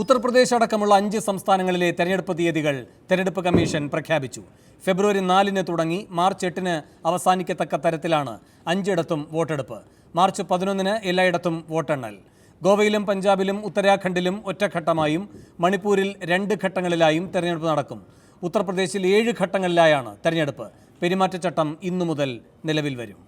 ഉത്തർപ്രദേശ് അടക്കമുള്ള അഞ്ച് സംസ്ഥാനങ്ങളിലെ തെരഞ്ഞെടുപ്പ് തീയതികൾ തെരഞ്ഞെടുപ്പ് കമ്മീഷൻ പ്രഖ്യാപിച്ചു. ഫെബ്രുവരി നാലിന് തുടങ്ങി മാർച്ച് എട്ടിന് അവസാനിക്കത്തക്ക തരത്തിലാണ് അഞ്ചിടത്തും വോട്ടെടുപ്പ്. മാർച്ച് പതിനൊന്നിന് എല്ലായിടത്തും വോട്ടെണ്ണൽ. ഗോവയിലും പഞ്ചാബിലും ഉത്തരാഖണ്ഡിലും ഒറ്റഘട്ടമായും മണിപ്പൂരിൽ രണ്ട് ഘട്ടങ്ങളിലായും തെരഞ്ഞെടുപ്പ് നടക്കും. ഉത്തർപ്രദേശിൽ ഏഴ് ഘട്ടങ്ങളിലായാണ് തെരഞ്ഞെടുപ്പ്. പെരുമാറ്റച്ചട്ടം ഇന്നു മുതൽ നിലവിൽ വരും.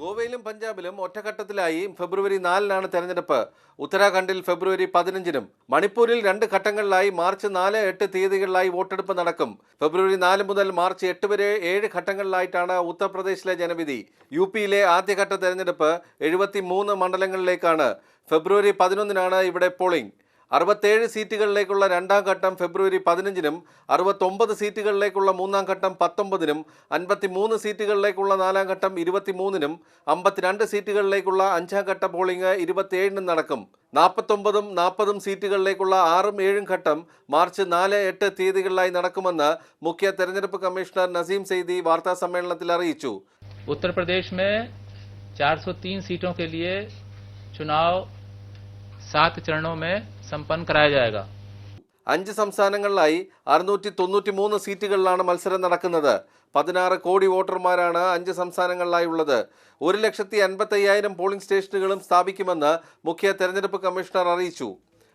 ഗോവയിലും പഞ്ചാബിലും ഒറ്റഘട്ടത്തിലായി ഫെബ്രുവരി നാലിനാണ് തെരഞ്ഞെടുപ്പ്. ഉത്തരാഖണ്ഡിൽ ഫെബ്രുവരി പതിനഞ്ചിനും മണിപ്പൂരിൽ രണ്ട് ഘട്ടങ്ങളിലായി മാർച്ച് നാല് എട്ട് തീയതികളിലായി വോട്ടെടുപ്പ് നടക്കും. ഫെബ്രുവരി നാല് മുതൽ മാർച്ച് എട്ട് വരെ ഏഴ് ഘട്ടങ്ങളിലായിട്ടാണ് ഉത്തർപ്രദേശിലെ ജനവിധി. യു പിയിലെ ആദ്യഘട്ട തെരഞ്ഞെടുപ്പ് എഴുപത്തി മൂന്ന് മണ്ഡലങ്ങളിലേക്കാണ്. ഫെബ്രുവരി പതിനൊന്നിനാണ് ഇവിടെ പോളിംഗ്. അറുപത്തേഴ് സീറ്റുകളിലേക്കുള്ള രണ്ടാം ഘട്ടം ഫെബ്രുവരി പതിനഞ്ചിനും അറുപത്തൊമ്പത് സീറ്റുകളിലേക്കുള്ള മൂന്നാം ഘട്ടം പത്തൊമ്പതിനും അൻപത്തിമൂന്ന് സീറ്റുകളിലേക്കുള്ള നാലാം ഘട്ടം ഇരുപത്തിമൂന്നിനും അമ്പത്തിരണ്ട് സീറ്റുകളിലേക്കുള്ള അഞ്ചാം ഘട്ട പോളിംഗ് ഇരുപത്തിയേഴിനും നടക്കും നാൽപ്പത്തൊമ്പതും നാൽപ്പതും സീറ്റുകളിലേക്കുള്ള ആറും ഏഴും ഘട്ടം മാർച്ച് നാല് എട്ട് തീയതികളിലായി നടക്കുമെന്ന് മുഖ്യ തെരഞ്ഞെടുപ്പ് കമ്മീഷണർ നസീം സെയ്ദി വാർത്താ സമ്മേളനത്തിൽ അറിയിച്ചു उत्तर प्रदेश में 403 सीटों के लिए चुनाव सात चरणों में संपन्न कराया जाएगा അഞ്ച് സംസ്ഥാനങ്ങളിലായി അറുന്നൂറ്റി തൊണ്ണൂറ്റി മൂന്ന് സീറ്റുകളിലാണ് മത്സരം നടക്കുന്നത് പതിനാറ് കോടി വോട്ടർമാരാണ് അഞ്ച് സംസ്ഥാനങ്ങളിലായി ഉള്ളത് ഒരു ലക്ഷത്തി അൻപത്തി അയ്യായിരം പോളിംഗ് സ്റ്റേഷനുകളും സ്ഥാപിക്കുമെന്ന് മുഖ്യ തെരഞ്ഞെടുപ്പ് കമ്മീഷണർ അറിയിച്ചു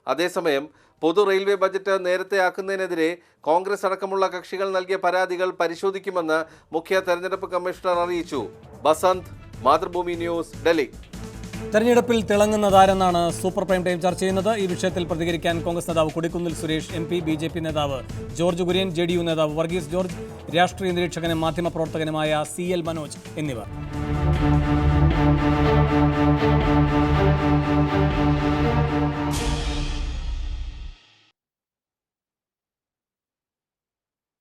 അതേസമയം പൊതു റെയിൽവേ ബജറ്റ് നേരത്തെ ആക്കുന്നതിനെതിരെ കോൺഗ്രസ് അടക്കമുള്ള കക്ഷികൾ നൽകിയ പരാതികൾ പരിശോധിക്കുമെന്ന് മുഖ്യ തെരഞ്ഞെടുപ്പ് കമ്മീഷണർ അറിയിച്ചു ബസന്ത് മാതൃഭൂമി ന്യൂസ് ഡൽഹി തെരഞ്ഞെടുപ്പിൽ തിളങ്ങുന്നതാരെന്നാണ് സൂപ്പർ പ്രൈം ടൈം ചർച്ച ചെയ്യുന്നത്. ഈ വിഷയത്തിൽ പ്രതികരിക്കാൻ കോൺഗ്രസ് നേതാവ് Kodikunnil Suresh M P B J P നേതാവ് George Kurian J D U നേതാവ് വർഗീസ് ജോർജ് രാഷ്ട്രീയ നിരീക്ഷകനും മാധ്യമപ്രവർത്തകനുമായ സി എൽ മനോജ് എന്നിവർ.